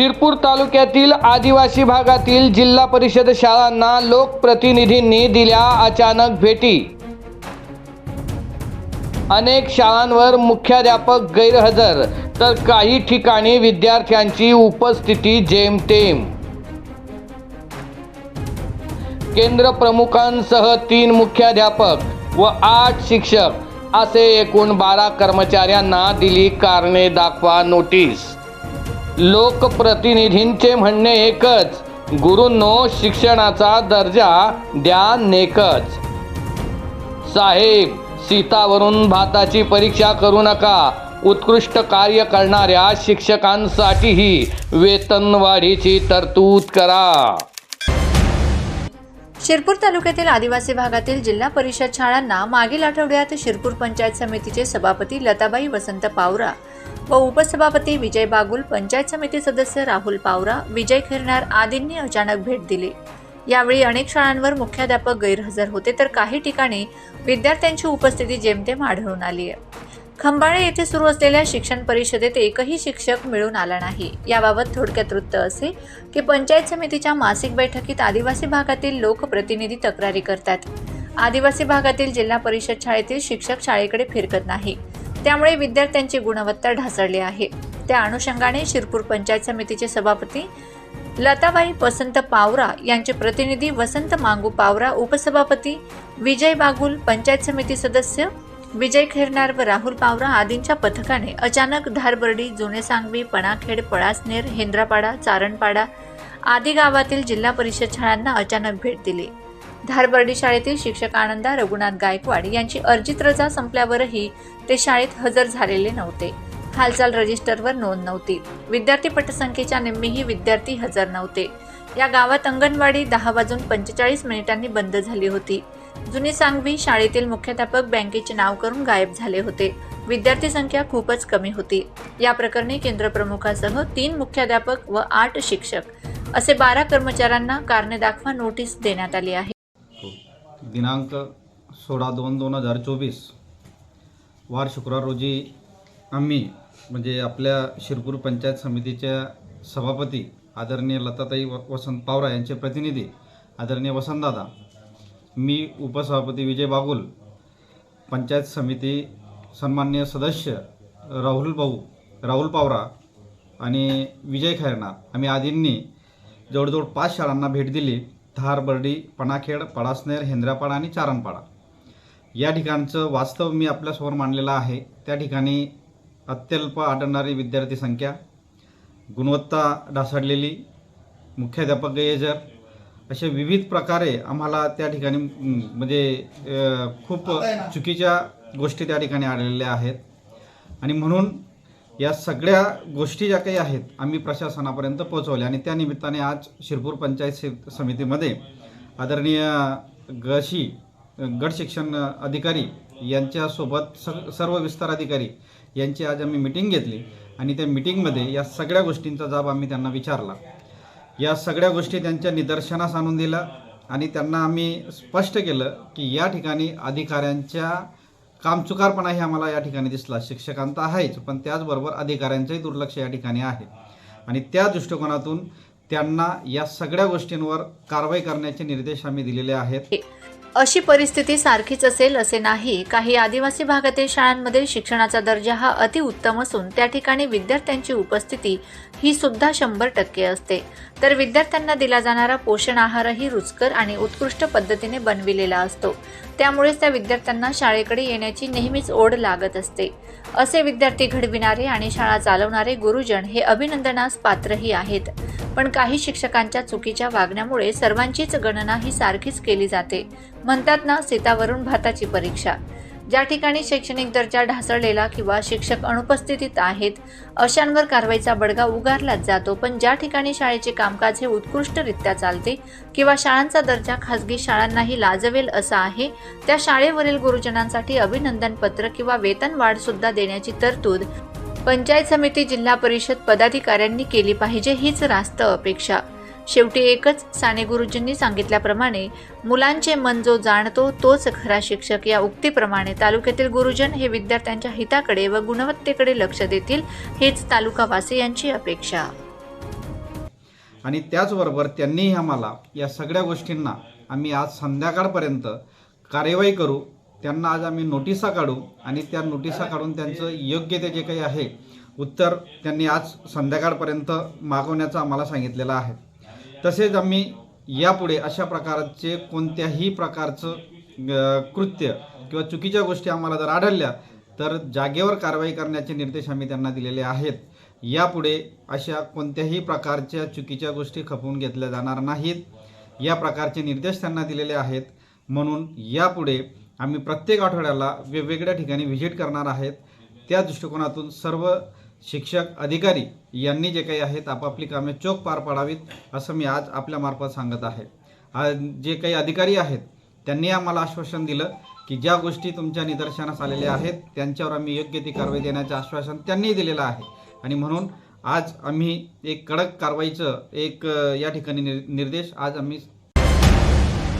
शिरपूर तालुक्यातील आदिवासी भागातील जिल्हा परिषद शाळांना लोकप्रतिनिधींनी दिल्या अचानक भेटी. अनेक शाळांवर मुख्याध्यापक गैरहजर तर काही ठिकाणी विद्यार्थ्यांची उपस्थिती जेमतेम. केंद्र प्रमुखांसह तीन मुख्याध्यापक व आठ शिक्षक असे एकूण बारा कर्मचाऱ्यांना दिली कारणे दाखवा नोटीस. लोकप्रतिनिधींचे म्हणणे एकच गुरूंनो शिक्षणाचा दर्जा द्या नेकच. साहेब सीतावरून भाताची परीक्षा करू नका. उत्कृष्ट कार्य करणाऱ्या शिक्षकांसाठीही वेतनवाढीची तरतूद करा. शिरपूर तालुक्यातील आदिवासी भागातील जिल्हा परिषद शाळांना मागील आठवड्यात शिरपूर पंचायत समितीचे सभापती लताबाई वसंत पावरा व उपसभापती विजय बागुल पंचायत समिती सदस्य राहुल पावरा विजय खिरणार आदींनी अचानक भेट दिली. यावेळी अनेक शाळांवर मुख्याध्यापक गैरहजर होते तर काही ठिकाणी विद्यार्थ्यांची उपस्थिती जेमतेम आढळून आली आहे. खंबाळे येथे सुरू असलेल्या शिक्षण परिषदेत एकही शिक्षक मिळून आला नाही. याबाबत थोडक्यात वृत्त असे की पंचायत समितीच्या मासिक बैठकीत आदिवासी भागातील लोकप्रतिनिधी तक्रारी करतात. आदिवासी भागातील जिल्हा परिषद शाळेतील शिक्षक शाळेकडे फिरकत नाही. त्यामुळे विद्यार्थ्यांची गुणवत्ता ढासळली आहे. त्या अनुषंगाने शिरपूर पंचायत समितीचे सभापती लताबाई वसंत पावरा यांचे प्रतिनिधी वसंत मांगू पावरा उपसभापती विजय बागुल पंचायत समिती सदस्य विजय खेरनार व राहुल पावरा आदींच्या पथकाने अचानक धारबर्डी जुने सांगवी पणाखेड पळासनेर हेंद्रापाडा चारणपाडा आदी गावातील जिल्हा परिषद शाळांना अचानक भेट दिली. धारबर्डी शाळेतील शिक्षक आनंदा रघुनाथ गायकवाड यांची अर्जित रजा संपल्यावरही ते शाळेत हजर झालेले नव्हते. हालचाल रजिस्टरवर नोंद नव्हती. विद्यार्थी पटसंख्येच्या निम्मीही विद्यार्थी हजर नव्हते. या गावात अंगणवाडी दहा वाजून पंचेचाळीस मिनिटांनी बंद झाली होती. जुनी सांगवी शाळेतील मुख्याध्यापक बँकेचे नाव करून गायब झाले होते. विद्यार्थी संख्या खूपच कमी होती. या प्रकरणी केंद्रप्रमुखासह तीन मुख्याध्यापक व आठ शिक्षक असे बारा कर्मचाऱ्यांना कारणे दाखवा नोटीस देण्यात आली आहे. दिनांक सोळा दोन दोन हजार चोवीस. वार शुक्रवार रोजी आम्ही म्हणजे आपल्या शिरपूर पंचायत समितीच्या सभापती आदरणीय लताताई व वसंत पावरा यांचे प्रतिनिधी आदरणीय वसंतदादा मी उपसभापती विजय बागुल पंचायत समिती सन्मान्य सदस्य राहुल भाऊ राहुल पावरा आणि विजय खैरनार आम्ही आदींनी जवळजवळ पाच शाळांना भेट दिली. धार बर्डी पणाखेड पळासनेर हेंद्रापाडा आणि चारणपाडा. या ठिकाणचं वास्तव मी आपल्यासमोर मांडलेलं आहे. त्या ठिकाणी अत्यल्प आढळणारी विद्यार्थी संख्या गुणवत्ता ढासळलेली मुख्याध्यापक गैरहजर असे विविध प्रकारे आम्हाला त्या ठिकाणी म्हणजे खूप चुकीच्या गोष्टी त्या ठिकाणी आढळलेल्या आहेत. आणि म्हणून या सगळ्या गोष्टी ज्या काही आहेत आम्ही प्रशासनापर्यंत पोहोचवल्या आणि त्या निमित्ताने आज शिरपूर पंचायत सि- समितीमध्ये आदरणीय गशी गट शिक्षण अधिकारी यांच्यासोबत स सर्व विस्तार अधिकारी यांची आज आम्ही मिटिंग घेतली आणि त्या मिटिंगमध्ये या सगळ्या गोष्टींचा जाब आम्ही त्यांना विचारला. या सगळ्या गोष्टी त्यांच्या निदर्शनास आणून दिल्या आणि त्यांना आम्ही स्पष्ट केलं की या ठिकाणी अधिकाऱ्यांच्या कामचुकारपणाही आम्हाला या ठिकाणी दिसला. शिक्षकांचा आहेच पण त्याचबरोबर अधिकाऱ्यांचंही दुर्लक्ष या ठिकाणी आहे. आणि त्या दृष्टिकोनातून त्यांना या सगळ्या गोष्टींवर कारवाई करण्याचे निर्देश आम्ही दिलेले आहेत. अशी परिस्थिती सारखीच असेल असे नाही. काही आदिवासी भागातील शाळांमध्ये शिक्षणाचा दर्जा हा अतिउत्तम असून त्या ठिकाणी विद्यार्थ्यांची उपस्थिती ही सुद्धा शंभर टक्के असते. तर विद्यार्थ्यांना दिला जाणारा पोषण आहारही रुचकर आणि उत्कृष्ट पद्धतीने बनविलेला असतो. त्यामुळेच त्या विद्यार्थ्यांना शाळेकडे येण्याची नेहमीच ओढ लागत असते. असे विद्यार्थी घडविणारे आणि शाळा चालवणारे गुरुजन हे अभिनंदनास पात्रही आहेत. पण काही शिक्षकांच्या चुकीच्या वागण्यामुळे सर्वांचीच गणना ही सारखीच केली जाते. म्हणतात ना सीतावरून भाताची परीक्षा. ज्या ठिकाणी शैक्षणिक दर्जा ढासळलेला किंवा शिक्षक अनुपस्थितीत आहेत अशांवर कारवाईचा बडगा उगारलाच जातो. पण ज्या ठिकाणी शाळेचे कामकाज हे उत्कृष्टरित्या चालते किंवा शाळांचा दर्जा खासगी शाळांनाही लाजवेल असा आहे त्या शाळेवरील गुरुजनांसाठी अभिनंदन पत्र किंवा वेतन वाढ सुद्धा देण्याची तरतूद पंचायत समिती जिल्हा परिषद पदाधिकाऱ्यांनी केली पाहिजे हीच रास्त अपेक्षा. शेवटी एकच साने गुरुजींनी सांगितल्याप्रमाणे मुलांचे मन जो जाणतो तोच खरा शिक्षक. या उक्तीप्रमाणे तालुक्यातील गुरुजन हे विद्यार्थ्यांच्या हिताकडे व गुणवत्तेकडे लक्ष देतील हेच तालुकावासी यांची अपेक्षा. आणि त्याचबरोबर त्यांनीही आम्हाला या सगळ्या गोष्टींना आम्ही आज संध्याकाळपर्यंत कार्यवाही करू त्यांना आज आम्ही नोटिसा काढू आणि त्या नोटिसा काढून त्यांचं योग्य ते जे काही आहे उत्तर त्यांनी आज संध्याकाळपर्यंत मागवण्याचं आम्हाला सांगितलेलं आहे. तसेच आम्ही यापुढे अशा प्रकारचे कोणत्याही प्रकारचं कृत्य किंवा चुकीच्या गोष्टी आम्हाला जर आढळल्या तर जागेवर कारवाई करण्याचे निर्देश आम्ही त्यांना दिलेले आहेत. यापुढे अशा कोणत्याही प्रकारच्या चुकीच्या गोष्टी खपवून घेतल्या जाणार नाहीत. या प्रकारचे निर्देश त्यांना दिलेले आहेत. म्हणून यापुढे आम्ही प्रत्येक आठवड्याला वेगवेगळ्या ठिकाणी व्हिजिट करणार आहेत. त्या दृष्टिकोनातून सर्व शिक्षक अधिकारी यांनी जे काही आहेत आपापली कामे चोख पार पाडावीत असं मी आज आपल्यामार्फत सांगत आहे. आज जे काही अधिकारी आहेत त्यांनी आम्हाला आश्वासन दिलं की ज्या गोष्टी तुमच्या निदर्शनास आलेल्या आहेत त्यांच्यावर आम्ही योग्य ती कारवाई देण्याचं आश्वासन त्यांनी दिलेलं आहे. आणि म्हणून आज आम्ही एक कडक कारवाईचं एक या ठिकाणी निर्देश आज आम्ही